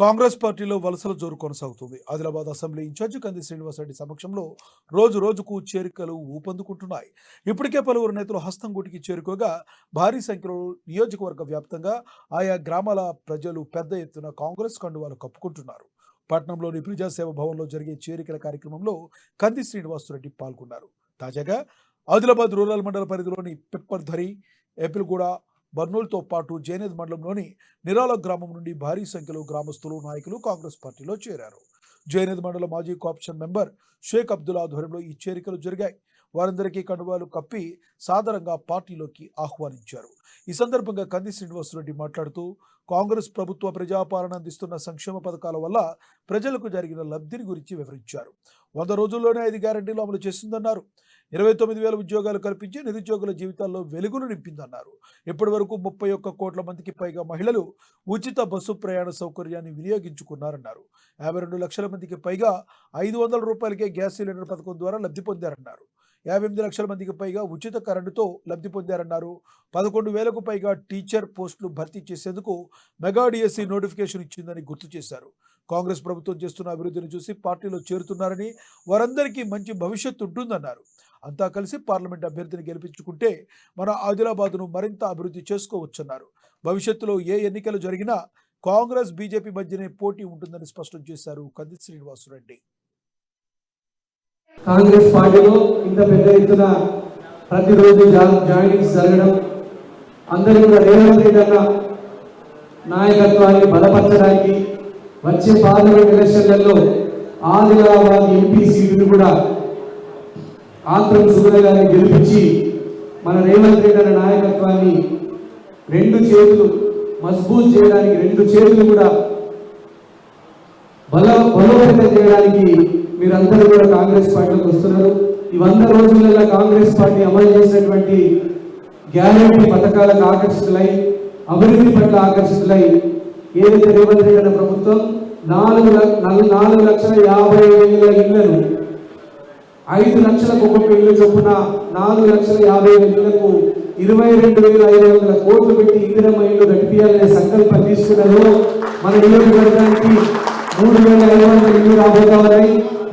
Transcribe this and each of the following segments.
కాంగ్రెస్ పార్టీలో వలసల జోరు కొనసాగుతుంది. ఆదిలాబాద్ అసెంబ్లీ ఇన్ఛార్జి కంది శ్రీనివాసరెడ్డి సమక్షంలో రోజు రోజుకు చేరికలు ఊపందుకుంటున్నాయి. ఇప్పటికే పలువురు నేతలు హస్తం గుటికి చేరుకోగా భారీ సంఖ్యలో నియోజకవర్గ వ్యాప్తంగా ఆయా గ్రామాల ప్రజలు పెద్ద ఎత్తున కాంగ్రెస్ కండువాలు కప్పుకుంటున్నారు. పట్నంలోని ప్రజాసేవ భవన్లో జరిగే చేరికల కార్యక్రమంలో కంది శ్రీనివాసరెడ్డి పాల్గొన్నారు. తాజాగా ఆదిలాబాద్ రూరల్ మండల పరిధిలోని పిప్పర్ధరి ఏపిల్గూడ బర్నూల్తో పాటు జైనద్ మండలంలోని నిరాల గ్రామం నుండి భారీ సంఖ్యలో గ్రామస్తులు నాయకులు కాంగ్రెస్ పార్టీలో చేరారు. జైనద్ మండల మాజీ కోఆప్షన్ మెంబర్ షేక్ అబ్దుల్ ఆధ్వర్యంలో ఈ చేరికలు జరిగాయి. వారందరికీ కండువాలు కప్పి సాదరంగా పార్టీలోకి ఆహ్వానించారు. ఈ సందర్భంగా కంది శ్రీనివాసరెడ్డి మాట్లాడుతూ కాంగ్రెస్ ప్రభుత్వ ప్రజాపాలన అందిస్తున్న సంక్షేమ పథకాల వల్ల ప్రజలకు జరిగిన లబ్ధిని గురించి వివరించారు. వంద రోజుల్లోనే ఐదు గ్యారంటీలు అమలు చేసిందన్నారు. ఇరవై తొమ్మిది వేల ఉద్యోగాలు కల్పించి నిరుద్యోగుల జీవితాల్లో వెలుగును నింపిందన్నారు. ఇప్పటి వరకు ముప్పై ఒక్క కోట్ల మందికి పైగా మహిళలు ఉచిత బస్సు ప్రయాణ సౌకర్యాన్ని వినియోగించుకున్నారన్నారు. యాభై రెండు లక్షల మందికి పైగా ఐదు వందల రూపాయలకే గ్యాస్ సిలిండర్ పథకం ద్వారా లబ్ధి పొందారన్నారు. యాభై ఎనిమిది లక్షల మందికి పైగా ఉచిత కరెంటుతో లబ్ధి పొందారన్నారు. పదకొండు వేలకు పైగా టీచర్ పోస్టులు భర్తీ చేసేందుకు మెగా డిఎస్సి నోటిఫికేషన్ ఇచ్చిందని గుర్తు చేశారు. కాంగ్రెస్ ప్రభుత్వం చేస్తున్న అభివృద్ధిని చూసి పార్టీలో చేరుతున్నారని వారందరికీ మంచి భవిష్యత్తు ఉంటుందన్నారు. అంతా కలిసి పార్లమెంట్ అభ్యర్థిని గెలిపించుకుంటే మన ఆదిలాబాద్ను మరింత అభివృద్ధి చేసుకోవచ్చన్నారు. భవిష్యత్తులో ఏ ఎన్నికలు జరిగినా కాంగ్రెస్ బీజేపీ మధ్యనే పోటీ ఉంటుందని స్పష్టం చేశారు కంది శ్రీనివాసరెడ్డి. కాంగ్రెస్ పార్టీలో ఇంత పెద్ద ఎత్తున ప్రతిరోజు జాయినింగ్స్ జరగడం అందరూ కూడా రేవంత్ రెడ్డి అన్న నాయకత్వాన్ని బలపరచడానికి వచ్చే పార్లమెంట్ ఎలక్షన్లలో ఆదిలాబాద్ ఎంపీ సీటును కూడా ఆంధ్రం సుగల గారిని గెలిపించి మన రేవంత్ రెడ్డి అనే నాయకత్వాన్ని రెండు చేతులు మజ్బూత్ చేయడానికి రెండు చేతులు కూడా బల బలోపేతం చేయడానికి మీరందరూ కూడా కాంగ్రెస్ పార్టీలోకి వస్తున్నారు. ఈ వంద రోజులలో కాంగ్రెస్ పార్టీ అమలు చేసినటువంటి గ్యారంటీ పథకాలకు ఆకర్షితులై అభివృద్ధి పట్ల ఆకర్షితులై ఏదైతే రేవంత్ రెడ్డి అనే ప్రభుత్వం నాలుగు లక్ష- నాలుగు లక్షల యాభై వేల ఇళ్ళను ఐదు లక్షలకు ఒక్కొక్క ఇల్లు చొప్పున నాలుగు లక్షల యాభై వేలకు ఇరవై రెండు వేల ఐదు వందల కోట్లు పెట్టి ఇందిరమ్మ ఇల్లు నడిపించాలనే సంకల్పం తీసుకున్నారు మన నియోజకవర్గానికి మూడు వేల ఐదు వందల ఇల్లు రాబోతా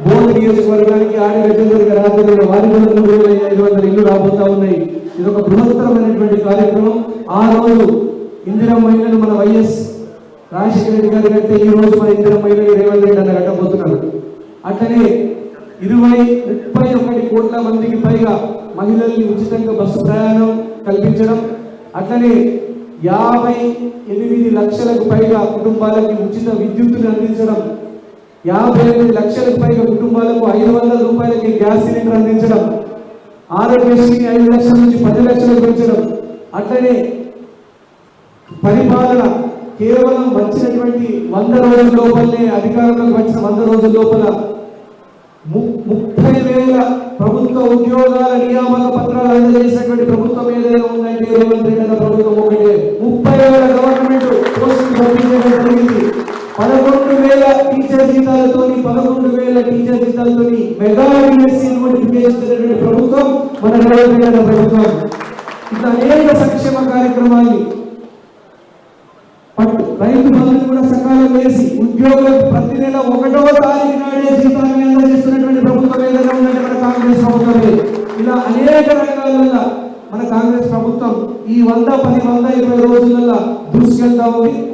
బోర్డు నియోజకవర్గానికి ఆడి గజేంద్ర రాజేంద్ర వారి మూడు వేల ఐదు వందల ఇల్లు రాబోతా ఉన్నాయి. ఇది ఒక బృహత్తరమైనటువంటి కార్యక్రమం. ఆ రోజు ఇందిరమ్మ ఇళ్ళను మన వైఎస్ రాజశేఖర రెడ్డి గారు కంటే ఈ రోజు మన ఇందిరమ్మ ఇల్లు రేవంత్ రెడ్డి అన్న కట్టబోతున్నారు. అట్లనే ఇరవై ముప్పై ఒకటి కోట్ల మందికి పైగా మహిళల్ని ఉచితంగా బస్సు ప్రయాణం కల్పించడం అట్లనే యాభై ఎనిమిది లక్షలకు పైగా కుటుంబాలకి ఉచిత విద్యుత్తుని అందించడం యాభై ఎనిమిది లక్షలకు పైగా కుటుంబాలకు ఐదు వందల రూపాయలకి గ్యాస్ సిలిండర్ అందించడం ఆరోగ్యశ్రీని ఐదు లక్షల నుంచి పది లక్షలకు పెంచడం అట్లనే పరిపాలన కేవలం వచ్చినటువంటి వంద రోజుల లోపలనే అధికారంలోకి వచ్చిన వంద రోజుల లోపల ముప్పై వేల ప్రభుత్వ ఉద్యోగాల నియామక పత్రాలు అందజేసినటువంటి ప్రభుత్వం ఏదైనా ఉందంటే రేవంత్ రెడ్డి ప్రభుత్వం ఒకటే. ముప్పై వేల గవర్నమెంట్ పోస్టులు భర్తీ జరిగింది పదకొండు వేల టీచర్ జీతాలతో పదకొండు వేల టీచర్ జీతాలతో మెగా యూనివర్సిటీ నోటిఫికేషన్ ప్రభుత్వం మన రేవంత్ రెడ్డి ప్రభుత్వం. ఇట్లా అనేక సంక్షేమ కార్యక్రమాన్ని రైతు బంధుని కూడా సకాలం వేసి ఉద్యోగులకు ప్రతి నెల ఒకటో తారీఖు నాడే జీతాన్ని అందజేస్తున్నటువంటి ప్రభుత్వం ఏదైనా ఉందంటే మన కాంగ్రెస్ ప్రభుత్వం ఇలా అనేక రంగాలలో మన కాంగ్రెస్ ప్రభుత్వం ఈ వంద పది వంద ఇరవై రోజులలో దూసుకెళ్తా ఉంది.